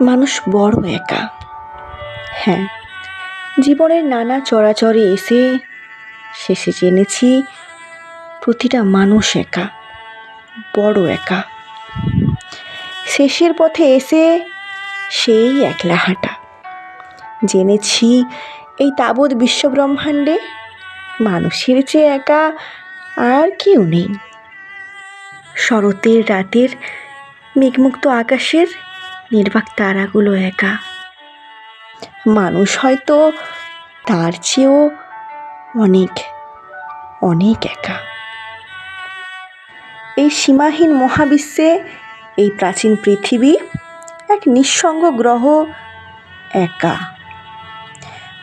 মানুষ বড় একা। হ্যাঁ জীবনের নানা চরাচরে এসে শেষে জেনেছি প্রতিটা মানুষ একা, বড় একা। শেষের পথে এসে সেই একলা হাঁটা। জেনেছি এই তাবৎ বিশ্বব্রহ্মাণ্ডে মানুষের চেয়ে একা আর কেউ নেই। শরতের, রাতের, মেঘমুক্ত আকাশের নির্বাক তারাগুলো একা। মানুষ হয়তো তার চেয়েও অনেক অনেক একা। এই সীমাহীন মহাবিশ্বে এই প্রাচীন পৃথিবী এক নিঃসঙ্গ গ্রহ একা।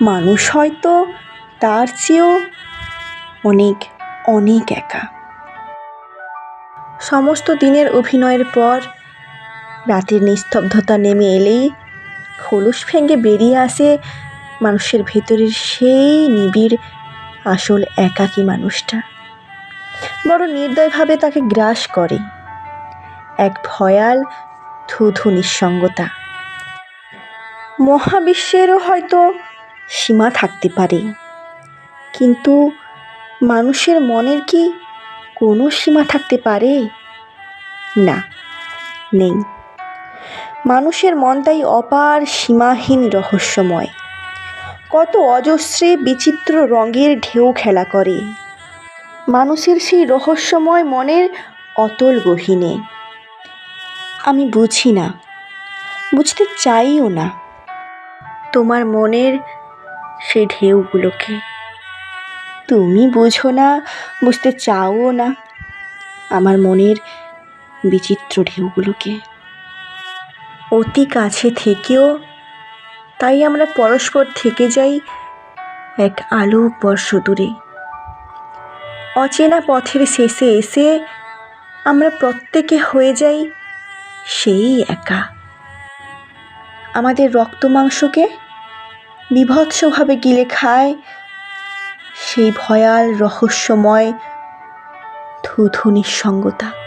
মানুষ হয়তো তার চেয়েও অনেক অনেক একা। সমস্ত দিনের অভিনয়ের পর রাতের নিস্তব্ধতা নেমে এলেই খোলস ভেঙে বেরিয়ে আসে মানুষের ভেতরের সেই নিবিড়, আসল, একাকী মানুষটা। বড় নির্দয়ভাবে তাকে গ্রাস করে। এক ভয়াল, ধুধু নিঃসঙ্গতা। মহাবিশ্বেরও হয়তো সীমা থাকতে পারে। কিন্তু মানুষের মনের কি কোনো সীমা থাকতে পারে? না, নেই। মানুষের মন তাই অপার সীমাহীন রহস্যময়। কত অজস্রে বিচিত্র রঙের ঢেউ খেলা করে। মানুষের সেই রহস্যময় মনের অতল গহীনে। আমি বুঝি না, বুঝতে চাইও না তোমার মনের সেই ঢেউগুলোকে। তুমি বুঝো না, বুঝতে চাও না আমার মনের বিচিত্র ঢেউগুলোকে। অতি কাছে থেকেও, তাই আমরা পরস্পর থেকে যাই এক আলোক বর্ষ দূরে। অচেনা পথের শেষে এসে আমরা প্রত্যেকে হয়ে যাই সেই একা। আমাদের রক্ত মাংসকে বিভৎসভাবে গিলে খায় সেই ভয়াল রহস্যময় ধুধু নিঃসঙ্গতা